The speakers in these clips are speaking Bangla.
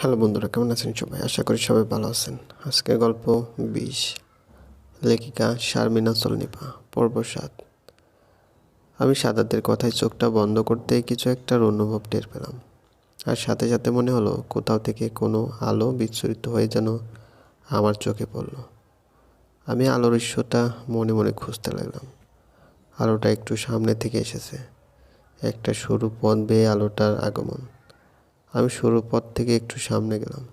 হ্যালো বন্ধুরা, কেমন আছেন সবাই? আশা করি সবাই ভালো আছেন। আজকের গল্প বিষ লেখিকা শারমিনা সলনিপা পর্ব সাত। আমি সাদাতের কথায় চোখটা বন্ধ করতেই কিছু একটার অনুভব টের পেলাম। আর সাথে সাথে মনে হলো, কোথাও থেকে কোনো আলো বিচ্ছুরিত হয়ে যেন আমার চোখে পড়ল। আমি আলোর ঈশ্বরটা মনে মনে খুঁজতে লাগলাম। আলোটা একটু সামনে থেকে এসেছে। একটা সরু পথ বেয়ে আলোটার আগমন। আমি সরু পথ থেকে একটু সামনে গেলাম।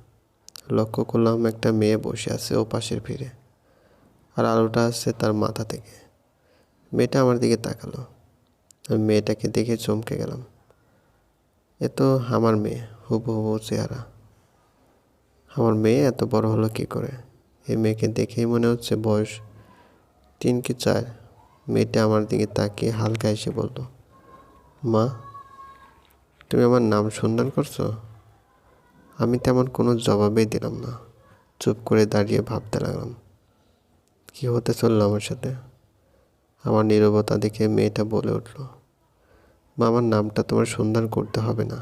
লক্ষ্য করলাম একটা মেয়ে বসে আছে ও পাশের ফিরে, আর আলোটা আসছে তার মাথা থেকে। মেয়েটা আমার দিকে তাকালো। আমি মেয়েটাকে দেখে চমকে গেলাম। এ তো আমার মেয়ে, হুবহু চেহারা। আমার মেয়ে এত বড় হলো কী করে? এই মেয়েকে দেখেই মনে হচ্ছে বয়স তিন কি চার। মেয়েটা আমার দিকে তাকিয়ে হালকা এসে বলল, মা তুমি আমার নাম সন্ধান করছ? আমি তেমন কোনো জবাবেই দিলাম না। চুপ করে দাঁড়িয়ে ভাবতে লাগলাম। কি হতে চলল আমার সাথে? আমার নীরবতা দেখে মেয়েটা বলে উঠল, মা, আমার নামটা তোমার সন্ধান করতে হবে না।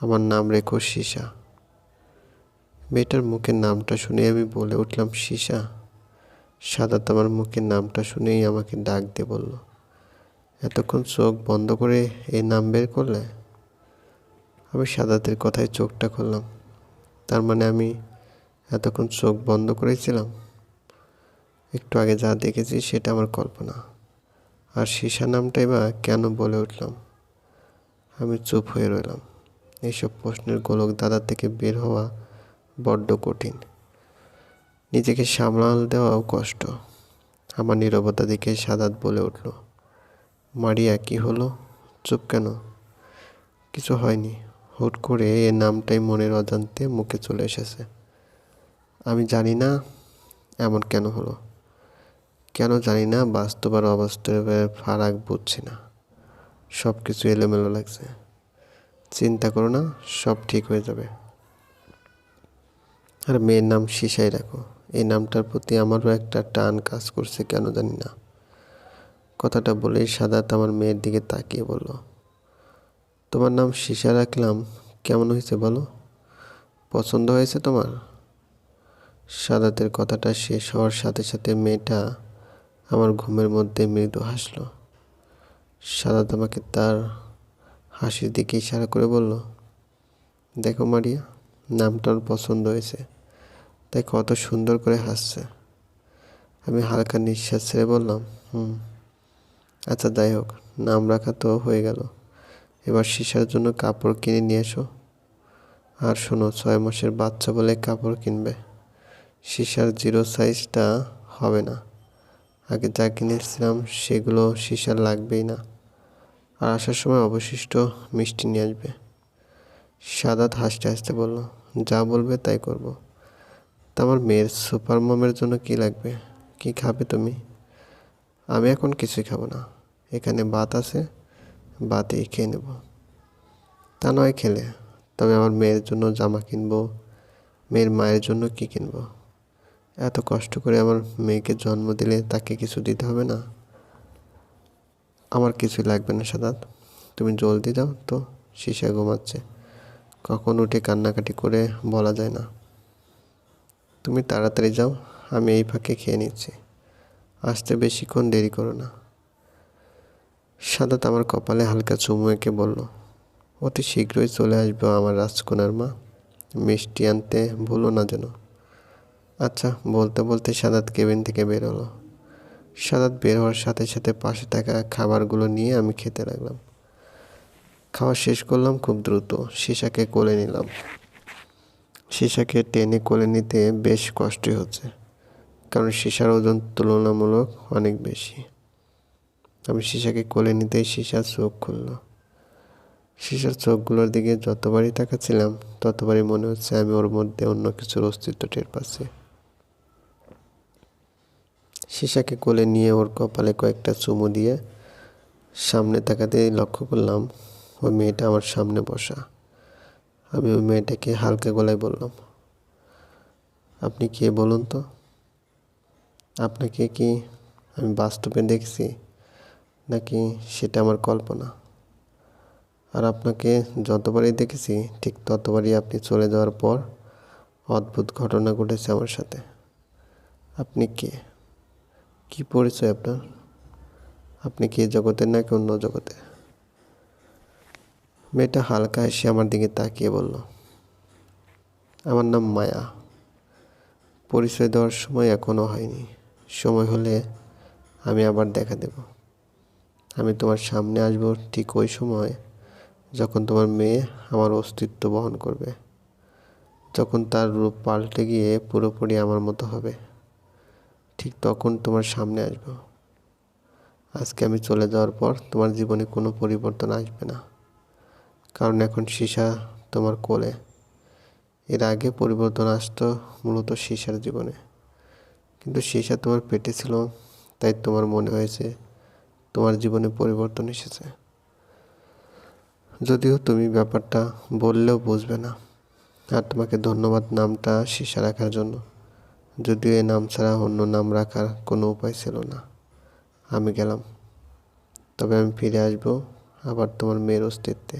আমার নাম রেখো সীসা। মেয়েটার মুখের নামটা শুনে আমি বলে উঠলাম, সীসা? সাদা তোমার মুখের নামটা শুনেই আমাকে ডাক দিয়ে বলল, এতক্ষণ চোখ বন্ধ করে এই নাম বের করলে? আমি সাদাতের কথায় চোখটা খুললাম। তার মানে আমি এতক্ষণ চোখ বন্ধ করেছিলাম? একটু আগে যা দেখেছি সেটা আমার কল্পনা। আর সীসা নামটাই বা কেন বলে উঠলাম? আমি চুপ হয়ে রইলাম। এইসব প্রশ্নের গোলক দাদা থেকে বের হওয়া বড্ড কঠিন। নিজেকে সামলাল দেওয়াও কষ্ট। আমার নীরবতা দেখে সাদাত বলে উঠল, মারিয়া, কি হলো? চুপ কেন? কিছু হয়নি। হুট করে এ নামটাই মনের অজান্তে মুখে চলে এসেছে। আমি জানি না এমন কেন হলো। কেন জানি না বাস্তব আর অবাস্তবের ফারাক বুঝছি না। সব কিছু এলোমেলো লাগছে। চিন্তা করো না, সব ঠিক হয়ে যাবে। আর মেয়ের নাম সিসাই রাখো। এই নামটার প্রতি আমারও একটা টান কাজ করছে, কেন জানি না। কথাটা বলেই সাদাত আমার মেয়ের দিকে তাকিয়ে বলল তোমার নাম সীসা রাখলাম কেমন হয়েছে বলো? পছন্দ হয়েছে তোমার? সাদাতের কথাটা শেষ হওয়ার সাথে সাথে মেয়েটা আমার ঘুমের মধ্যে মৃদু হাসলো। সাদাত আমাকে তার হাসির দিকে ইশারা করে বলল, দেখো মারিয়া, নামটা পছন্দ হয়েছে। তাই কত সুন্দর করে হাসছে। আমি হালকা নিঃশ্বাস ছেড়ে বললাম, হুম আচ্ছা যাই হোক, নাম রাখা তো হয়ে গেল। এবার সিসার জন্য কাপড় কিনে নিয়ে এসো। আর শোনো, ছয় মাসের বাচ্চা বলে কাপড় কিনবে। সিসার জিরো সাইজটা হবে না। আগে যা কিনেছিলাম সেগুলো সিসার লাগবেই না। আর আসার সময় অবশিষ্ট মিষ্টি নিয়ে আসবে। সাদাত হাসতে হাসতে বলল, যা বলবে তাই করব। তা আমার মেয়ের সুপার মমের জন্য কি লাগবে? কি খাবে তুমি? আমি এখন কিছুই খাব না। এখানে ভাত আছে ভাতেই খেয়ে নেব। তা নয় খেলে, তবে আমার মেয়ের জন্য জামা কিনবো, মেয়ের মায়ের জন্য কি কিনবো? এত কষ্ট করে আমার মেয়েকে জন্ম দিলে তাকে কিছু দিতে হবে না? আমার কিছুই লাগবে না সাদাত। তুমি জলদি যাও তো শিশা ঘুমাচ্ছে। কখন উঠে কান্নাকাটি করে বলা যায় না। তুমি তাড়াতাড়ি যাও, আমি এই ফাঁকে খেয়ে নিচ্ছি। আসতে বেশিক্ষণ দেরি করো না। সাদাত আমার কপালে হালকা চুমু এঁকে বলল, অতি শীঘ্রই চলে আসবে আমার রাজকন্যার মা। মিষ্টি আনতে ভুলো না যেন। আচ্ছা বলতে বলতে সাদাত কেবিন থেকে বের হলো। সাদাত বের হওয়ার সাথে সাথে পাশে থাকা খাবারগুলো নিয়ে আমি খেতে লাগলাম। খাওয়া শেষ করলাম খুব দ্রুত সীসাকে কোলে নিলাম। সীসাকে টেনে কোলে নিতে বেশ কষ্টই হচ্ছে, কারণ সীসার ওজন তুলনামূলক অনেক বেশি। আমি সীসাকে কোলে নিতেই সীসার চোখ খুলল। সীসার চোখগুলোর দিকে যতবারই তাকাচ্ছিলাম, ততবারই মনে হচ্ছে আমি ওর মধ্যে অন্য কিছুর অস্তিত্ব টের পাচ্ছি। সীসাকে কোলে নিয়ে ওর কপালে কয়েকটা চুমু দিয়ে সামনে তাকাতেই লক্ষ্য করলাম, ওই মেয়েটা আমার সামনে বসা। আমি ওই মেয়েটাকে হালকা গলায় বললাম, আপনি কে বলুন তো? আপনাকে কি আমি বাস্তবে দেখছি? নাকি সেটা আমার কল্পনা? আর আপনাকে যতবারই দেখেছি, ঠিক ততবারই আপনি চলে যাওয়ার পর অদ্ভুত ঘটনা ঘটেছে আমার সাথে। আপনি কে? কি পরিচয় আপনার? আপনি কি এ জগতের নাকি অন্য জগতে মেয়েটা হালকা এসে আমার দিকে তাকিয়ে বলল, আমার নাম মায়া। পরিচয় দেওয়ার সময় এখনও হয়নি। সময় হলে আমি আবার দেখা দেব। আমি তোমার সামনে আসব ঠিক ওই সময় যখন তোমার মেয়ে আমার অস্তিত্ব বহন করবে। যখন তার রূপ পাল্টে গিয়ে পুরোপুরি আমার মতো হবে। ঠিক তখন তোমার সামনে আসব। আজকে আমি চলে যাওয়ার পর তোমার জীবনে কোনো পরিবর্তন আসবে না। কারণ এখন সীসা তোমার কোলে। এর আগে পরিবর্তন আসতো মূলত সীসার জীবনে। কিন্তু সীসা তোমার পেটে ছিল, তাই তোমার মনে হয়েছে তোমার জীবনে পরিবর্তন এসেছে। যদিও তুমি ব্যাপারটা বললেও বুঝবে না। আর তোমাকে ধন্যবাদ নামটা সীসা রাখার জন্য। যদিও এ নাম ছাড়া অন্য নাম রাখার কোনো উপায় ছিল না। আমি গেলাম। তবে আমি ফিরে আসব আবার তোমার মেয়ের অস্তিত্বে।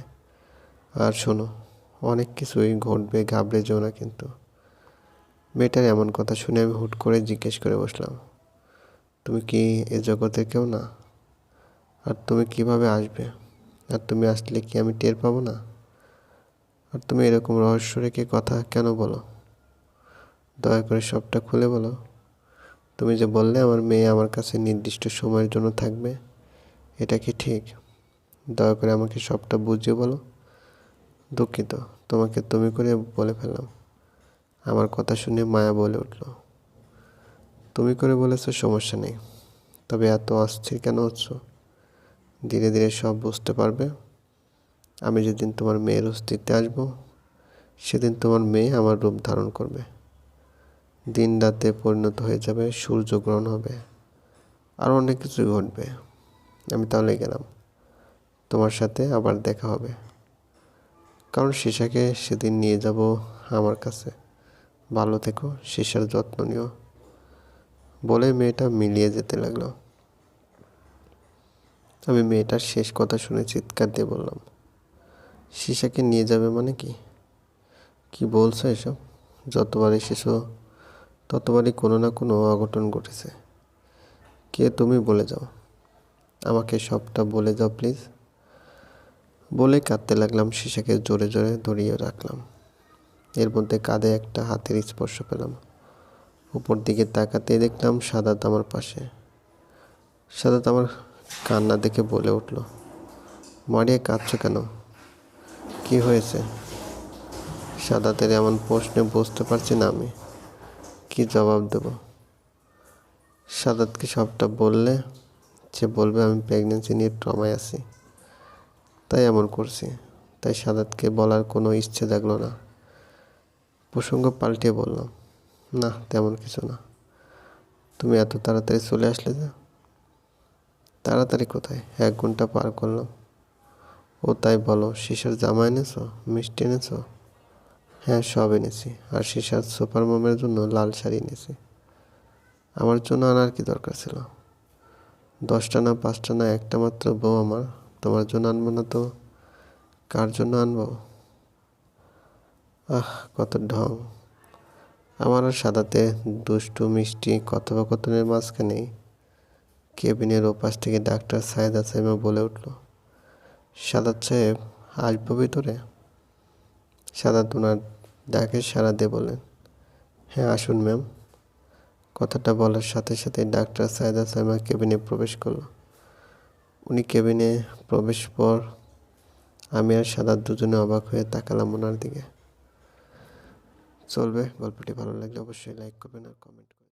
আর শোনো, অনেক কিছুই ঘটবে, ঘাবড়ে যেও না কিন্তু। মেয়েটার এমন কথা শুনে আমি হুট করে জিজ্ঞেস করে বসলাম, তুমি কি এ জগতে কেউ না? আর তুমি কীভাবে আসবে? আর তুমি আসলে কি আমি টের পাবো না? আর তুমি এরকম রহস্য রেখে কথা কেন বলো? দয়া করে সবটা খুলে বলো। তুমি যে বললে আমার মেয়ে আমার কাছে নির্দিষ্ট সময়ের জন্য থাকবে, এটা কি ঠিক? দয়া করে আমাকে সবটা বুঝিয়ে বলো। দুঃখিত, তোমাকে তুমি করে বলে ফেললাম। আমার কথা শুনে মায়া বলে উঠল। তুমি করে বলেছ সমস্যা নেই। তবে এত অস্থির কেন হচ্ছ? ধীরে ধীরে সব বুঝতে পারবে। আমি যেদিন তোমার মেয়ের অস্তিত্বে আসব, সেদিন তোমার মেয়ে আমার রূপ ধারণ করবে। দিন রাতে পরিণত হয়ে যাবে, সূর্যগ্রহণ হবে। আর অনেক কিছু ঘটবে। আমি তাহলে গেলাম। তোমার সাথে আবার দেখা হবে। কারণ সীসাকে সেদিন নিয়ে যাব আমার কাছে। ভালো থেকো সীসার যত্ন নিও। বলে মেয়েটা মিলিয়ে যেতে লাগল। আমি মেয়েটার শেষ কথা শুনে চিৎকার দিয়ে বললাম সীসাকে নিয়ে যাবে মানে কি? কি বলছো এসব? যতবার এসেছ ততবারই কোনো না কোনো অঘটন ঘটেছে। কে তুমি বলে যাও। আমাকে সবটা বলে যাও প্লিজ। বলে কাঁদতে লাগলাম সীসাকে জোরে জোরে ধরিয়ে রাখলাম। এর মধ্যে কাঁধে একটা হাতের স্পর্শ পেলাম। উপর দিকে তাকাতে দেখলাম সাদাত আমার পাশে সাদাত আমার কান্না দেখে বলে উঠল, মারিয়া, কাঁদছ কেন? কি হয়েছে? সাদাতের এমন প্রশ্নে বুঝতে পারছি না আমি। কি জবাব দেব? সাদাতকে সবটা বললে সে বলবে আমি প্রেগনেন্সি নিয়ে ট্রমায় আছি। তাই এমন করছি। তাই সাদাতকে বলার কোনো ইচ্ছে জাগলো না। প্রসঙ্গ পাল্টিয়ে বললাম না, তেমন কিছু না। তুমি এত তাড়াতাড়ি চলে আসলে যে তাড়াতাড়ি কোথায়? এক ঘণ্টা পার করলাম। ও তাই বলো শিশার জামা এনেছো? মিষ্টি এনেছো? হ্যাঁ সব এনেছি। আর শিশার সুপার মমের জন্য লাল শাড়ি এনেছি। আমার জন্য আনার কি দরকার ছিল? দশটা না পাঁচটা না একটা মাত্র বউ আমার। তোমার জন্য আনব না তো? কার জন্য আনব? আহ, কত ঢং। আমার আর সাদাতে দুষ্টু, মিষ্টি কথোপকথনের মাঝখানে কেবিনের ওপাশ থেকে ডাক্তার সাইদা সাইমা বলে উঠল, সাদাত সাহেব, আসব ভিতরে? সাদাত ওনার ডাকে সারা দিয়ে বলেন হ্যাঁ আসুন ম্যাম। কথাটা বলার সাথে সাথে ডাক্তার সাইদা সাইমা কেবিনে প্রবেশ করল। উনি কেবিনে প্রবেশ পর আমি আর সাদাত দুজনে অবাক হয়ে তাকালাম ওনার দিকে। চলবে, গল্পটি ভালো লাগলে অবশ্যই লাইক করবেন আর কমেন্ট করবেন।